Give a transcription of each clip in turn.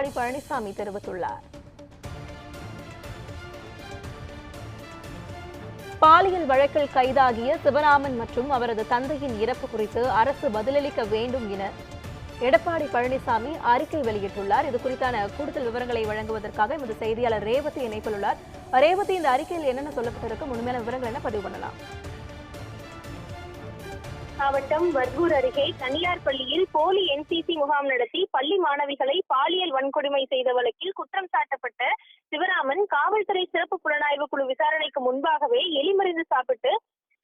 எடப்பாடி பழனிசாமி தெரிவித்துள்ளார். பாலியல் வழக்கில் கைதாகிய சிவராமன் மற்றும் அவரது தந்தையின் இறப்பு குறித்து அரசு பதிலளிக்க வேண்டும் என எடப்பாடி பழனிசாமி அறிக்கை வெளியிட்டுள்ளார். இது குறித்தான கூடுதல் விவரங்களை வழங்குவதற்காக எமது செய்தியாளர் ரேவதி இணைப்பில் உள்ளார் ரேவதி இந்த அறிக்கையில் என்னென்ன சொல்லப்பட்டிருக்கு? முழுமையான விவரங்கள் என பதிவு பண்ணலாம்? மாவட்டம் வர்கூர் அருகே தனியார் பள்ளியில் போலி என்சிசி முகாம் நடத்தி பள்ளி மாணவிகளை பாலியல் வன்கொடுமை செய்த வழக்கில் குற்றம் சாட்டப்பட்ட சிவராமன் காவல்துறை சிறப்பு புலனாய்வு குழு விசாரணைக்கு முன்பாகவே எலிமருந்து சாப்பிட்டு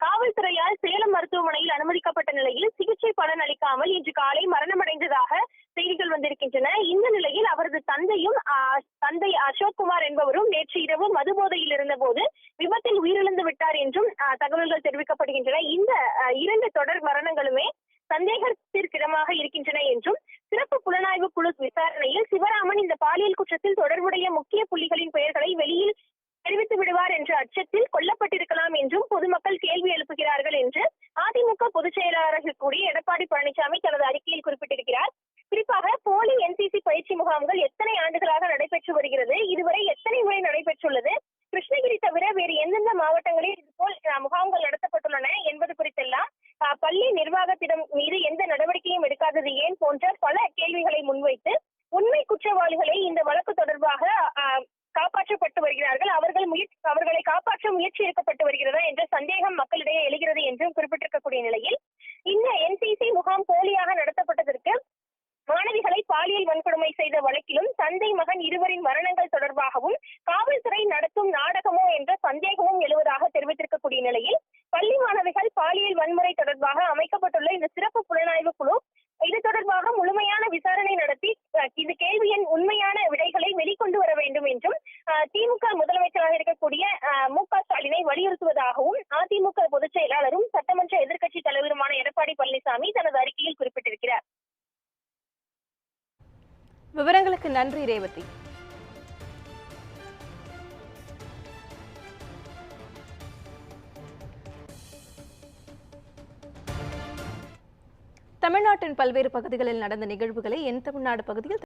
காவல்துறையால் சேலம் மருத்துவமனையில் அனுமதிக்கப்பட்ட நிலையில் சிகிச்சை பலன் அளிக்காமல் இன்று காலை மரணமடைந்ததாக வந்திருக்கின்றன. இந்த நிலையில் அவரது தந்தையும் தந்தை அசோக் குமார் என்பவரும் நேற்று இரவு மதுபோதையில் இருந்த போது விபத்தில் உயிரிழந்து விட்டார் என்றும் தகவல்கள் தெரிவிக்கப்படுகின்றன. இந்த இரண்டு தொடர் மரணங்களுமே சந்தேகத்திற்கிடமாக இருக்கின்றன என்றும் சிறப்பு புலனாய்வு குழு விசாரணையில் சிவராமன் இந்த பாலியல் குற்றத்தில் தொடர்புடைய முக்கிய புள்ளிகளின் பெயர்களை வெளியில் தெரிவித்து விடுவார் என்ற அச்சத்தில் கொல்லப்பட்டிருக்கலாம் என்றும் பொதுமக்கள் கேள்வி எழுப்புகிறார்கள் என்று அதிமுக பொதுச் செயலாளர்கள் கூடிய எடப்பாடி பழனிசாமி தனது அறிக்கையில் குறிப்பிட்டிருக்கிறார் குறிப்பாக போலி என்சிசி பயிற்சி முகாம்கள் எத்தனை ஆண்டுகளாக நடைபெற்று வருகிறது? இதுவரை எத்தனை முறை நடைபெற்றுள்ளது? கிருஷ்ணகிரி தவிர வேறு எந்தெந்த மாவட்டங்களில் இதுபோல் முகாம்கள் நடத்தப்பட்டுள்ளன என்பது குறித்தெல்லாம் பள்ளி நிர்வாகத்திடம் மீது எந்த நடவடிக்கையும் எடுக்காதது ஏன் போன்ற பல கேள்விகளை முன்வைத்து உண்மை குற்றவாளிகளை இந்த வழக்கு தொடர்பாக காப்பாற்றப்பட்டு வருகிறார்கள். அவர்கள் முயற்சி அவர்களை காப்பாற்ற முயற்சி எடுக்கப்பட்டு வருகிறதா என்ற சந்தேகம் மக்களிடையே எழுகிறது என்றும் குறிப்பிட்டிருக்கக்கூடிய நிலையில் இந்த என்சிசி முகாம் போலியாக நடத்தப்பட்டதற்கு மாணவிகளை பாலியல் செய்த வழக்கிலும் தந்தை மகன் இருவரின் மரணங்கள் தொடர்பாகவும் காவல்துறை நடத்தும் நாடகமோ என்ற சந்தேகமும் எழுவதாக தெரிவித்திருக்கக்கூடிய நிலையில் பள்ளி மாணவிகள் பாலியல் வன்முறை தொடர்பாக அமைக்கப்பட்டுள்ள இந்த சிறப்பு புலனாய்வு குழு இது தொடர்பாக முழுமையான விசாரணை நடத்தி இது கேள்வியின் உண்மையான விடைகளை வெளிக்கொண்டு வர வேண்டும் என்றும் திமுக முதலமைச்சராக இருக்கக்கூடிய மு க ஸ்டாலினை வலியுறுத்துவதாகவும் அதிமுக பொதுச் செயலாளரும் சட்டமன்ற எதிர்க்கட்சி தலைவருமான எடப்பாடி பழனிசாமி தனது அறிக்கை விவரங்களுக்கு நன்றி ரேவதி. தமிழ்நாட்டின் பல்வேறு பகுதிகளில் நடந்த நிகழ்வுகளை என் தமிழ்நாடு பகுதியில்